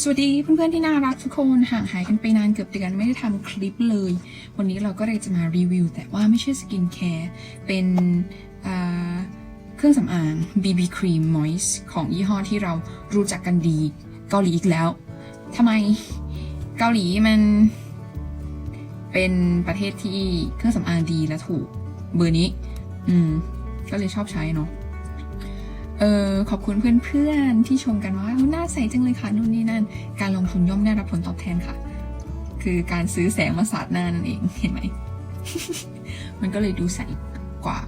สวัสดีเพื่อนๆที่น่ารักทุกคนห่างหายกันไปนานเกือบเดือนไม่ได้ทำคลิปเลย วันนี้เราก็เลยจะมารีวิว แต่ว่าไม่ใช่สกินแคร์เป็นเครื่องสำอาง BB Cream Moist ของยี่ห้อที่เรารู้จักกันดีเกาหลีอีกแล้วทำไมเกาหลีมัน เป็นประเทศที่เครื่องสำอางดีและถูกเบอร์นี้ อืม ก็เลยชอบใช้เนาะ เออขอบคุณเพื่อนๆที่ชมกันว่าหน้าใสจังเลยค่ะนู่นนี่นั่น การลงทุนย่อมได้รับผลตอบแทนค่ะ คือการซื้อแสงมาสาดหน้านั่นเองเห็นไหม มันก็เลยดูใสกว่า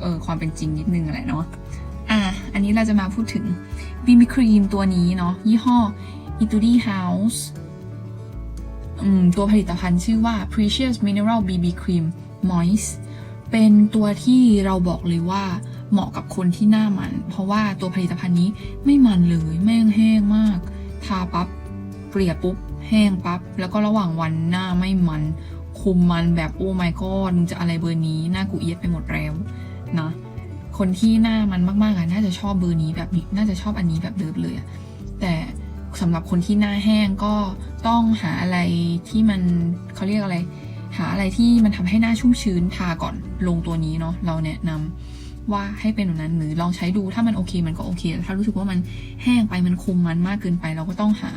เออความเป็นจริงนิดนึงอะไรเนาะอะอันนี้เราจะมาพูดถึงบีบีครีมตัวนี้เนาะยี่ห้อ i t u d i House ตัวผลิตภัณฑ์ชื่อว่า Precious Mineral BB Cream Moist เป็นตัวที่เราบอกเลยว่า เหมาะกับคนที่หน้ามัน เพราะว่าตัวผลิตภัณฑ์นี้ไม่มันเลยแม่งแห้งมาก ทาปั๊บเกลี่ยปุ๊บ แห้งปั๊บแล้วก็ระหว่างวันหน้าไม่มัน คุมมันแบบโอ้ my god มึงจะอะไรเบอร์นี้ หน้ากูเอียดไปหมดแล้วนะคนที่หน้ามันมากๆอะน่าจะชอบเบอร์นี้แบบน่าจะชอบอันนี้แบบเดิมเลยแต่สำหรับคนที่หน้าแห้งก็ต้องหาอะไรที่มันเขาเรียกอะไร หาอะไรที่มันทำให้หน้าชุ่มชื้นทาก่อนลงตัวนี้เนาะเราแนะนำ ว่าให้เป็นแบบนั้นหรือลองใช้ดูถ้ามันโอเคมันก็โอเคถ้ารู้สึกว่ามันแห้งไปมันคุมมันมากเกินไป เราก็ต้องหา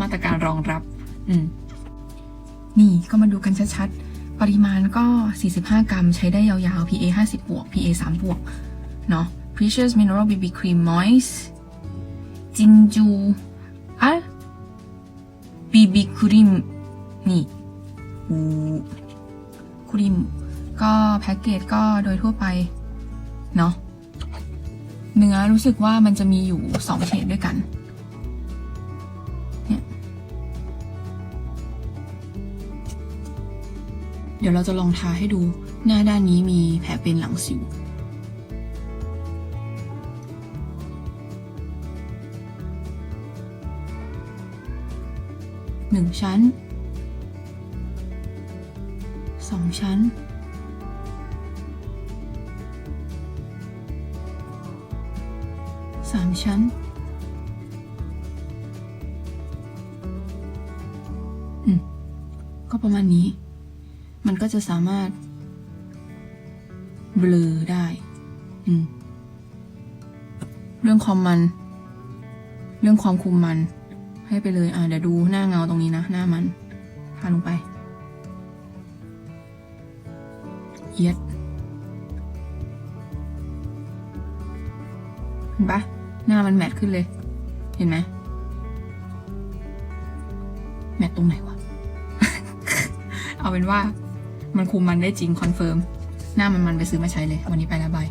มาตรการรองรับ อืมนี่ก็มาดูกันชัดๆ ปริมาณก็ 45 กรัมใช้ได้ยาวๆ PA 50บวก PA 3บวกเนาะ Precious Mineral BB Cream Moist จินจูอะ BB Cream นี่อูครีมก็แพ็กเกจก็โดยทั่วไป เนาะเนื้อรู้สึกว่ามันจะมีอยู่2เฉดด้วยกันเนี่ยเดี๋ยวเราจะลองทาให้ดูหน้าด้านนี้มีแผลเป็นหลังสิวหนึ่งชั้นสองชั้น สามชั้น อืม ก็ประมาณนี้ มันก็จะสามารถ เบลอได้ อืม เรื่องความมัน เรื่องความคุมมัน ให้ไปเลย อ่าเดี๋ยวดูหน้าเงาตรงนี้นะ หน้ามันทาลงไปเอียดเห็นปะ หน้ามันแมทขึ้นเลย เห็นไหมแมทตรงไหนวะ เอาเป็นว่ามันคุมมันได้จริงคอนเฟิร์ม หน้ามันมันไปซื้อมาใช้เลย วันนี้ไปแล้วบาย